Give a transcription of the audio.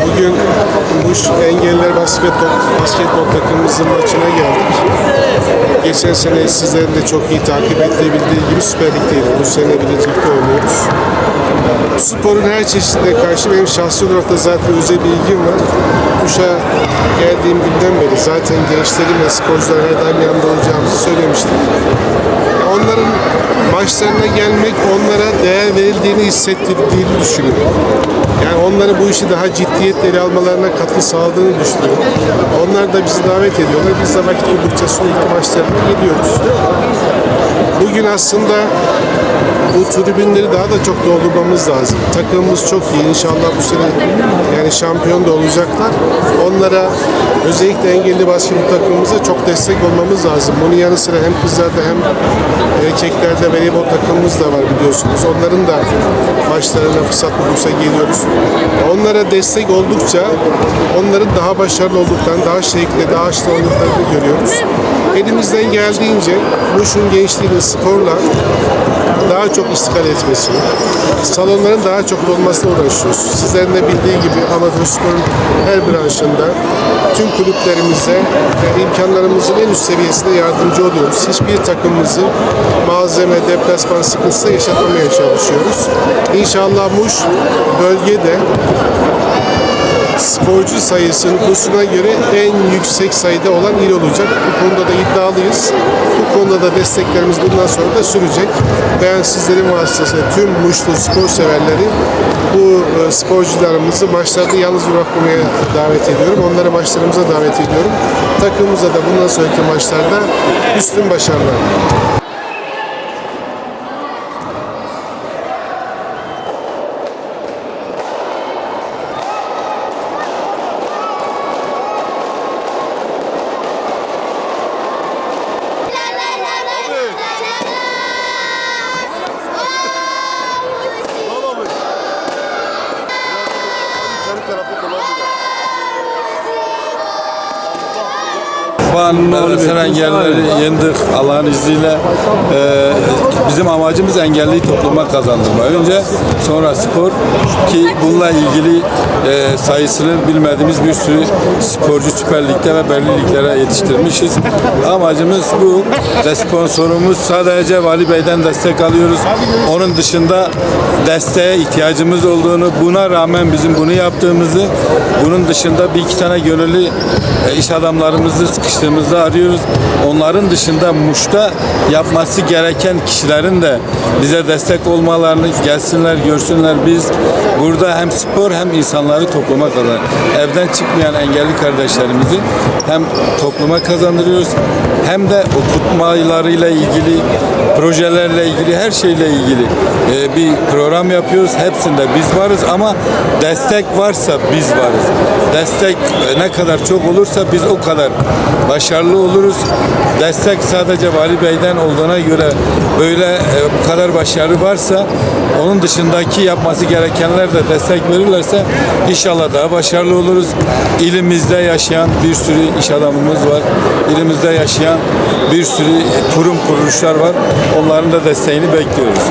Muş Engelliler Basketbol, basketbol takımımızın maçına geldik. Geçen sene sizlerin de çok iyi takip edebildiği gibi Süper Lig'deydi. Bu sene Bilecik'te oynuyoruz. Bu sporun her çeşidine karşı benim şahsi olarak da zaten özel bir ilgim var. Muş'a geldiğim günden beri zaten gençlerin ve sporcuların her daim yanında olacağımızı söylemiştim. Onların başlarına gelmek onlara değer verildiğini hissettirdiğini düşünüyorum. Yani onların bu işi daha ciddiyetle ele almalarına katkı sağladığını düşünüyorum. Onlar da bizi davet ediyorlar. Biz de vakit buldukça sürekli maçlarına geliyoruz. Bugün aslında bu tribünleri daha da çok doldurmamız lazım. Takımımız çok iyi. İnşallah bu sene yani şampiyon da olacaklar. Onlara özellikle engelli basketbol takımımıza çok destek olmamız lazım. Bunun yanı sıra hem kızlarda hem erkeklerde voleybol takımımız da var biliyorsunuz. Onların da maçlarına fırsat bulursa geliyoruz. Onlara destek oldukça onların daha başarılı olduklarını, daha şevkle, daha aşırı olduklarını görüyoruz. Elimizden geldiğince Muş'un gençliğinin sporla daha çok istikal etmesini, salonların daha çok dolmasına uğraşıyoruz. Sizlerin de bildiği gibi amatör sporun her branşında tüm kulüplerimize imkanlarımızın en üst seviyesinde yardımcı oluyoruz. Hiçbir takımımızı malzeme, deplasman sıkıntısı yaşatmamaya çalışıyoruz. İnşallah Muş bölgede sporcu sayısı nüfusuna göre en yüksek sayıda olan il olacak. Bu konuda da iddialıyız. Bu konuda da desteklerimiz bundan sonra da sürecek. Ben sizlerin vasıtasıyla tüm Muşlu spor severleri bu e, sporcularımızı maçlarda yalnız bırakmamaya davet ediyorum. Onları maçlarımıza davet ediyorum. Takımımıza da bundan sonraki maçlarda üstün başarılar. Van Bedensel engelleri yendik Allah'ın izniyle. Ee, bizim amacımız engelliyi topluma kazandırma. Önce sonra spor ki bununla ilgili e, sayısını bilmediğimiz bir sürü sporcu Süper Lig'de ve belli liglere yetiştirmişiz. Amacımız bu. Ve sponsorumuz sadece Vali Bey'den destek alıyoruz. Onun dışında desteğe ihtiyacımız olduğunu, buna rağmen bizim bunu yaptığımızı, bunun dışında bir iki tane gönüllü e, iş adamlarımızı sıkıştığımızda arıyoruz. Onların dışında Muş'ta yapması gereken kişilerin de bize destek olmalarını gelsinler, görsünler. Biz burada hem spor hem insanları topluma kadar evden çıkmayan engelli kardeşlerimizi hem topluma kazandırıyoruz hem de okutmalarıyla ilgili projelerle ilgili her şeyle ilgili e, bir program yapıyoruz. Hepsinde biz varız ama destek varsa biz varız. Destek e, ne kadar çok olursa biz o kadar başarılı oluruz. Destek sadece Vali Bey'den olduğuna göre böyle e, bu kadar başarı varsa onun dışındaki yapması gerekenler de destek verirlerse inşallah daha başarılı oluruz. İlimizde yaşayan bir sürü iş adamımız var. İlimizde yaşayan bir sürü kurum kuruluşlar var. Onların da desteğini bekliyoruz.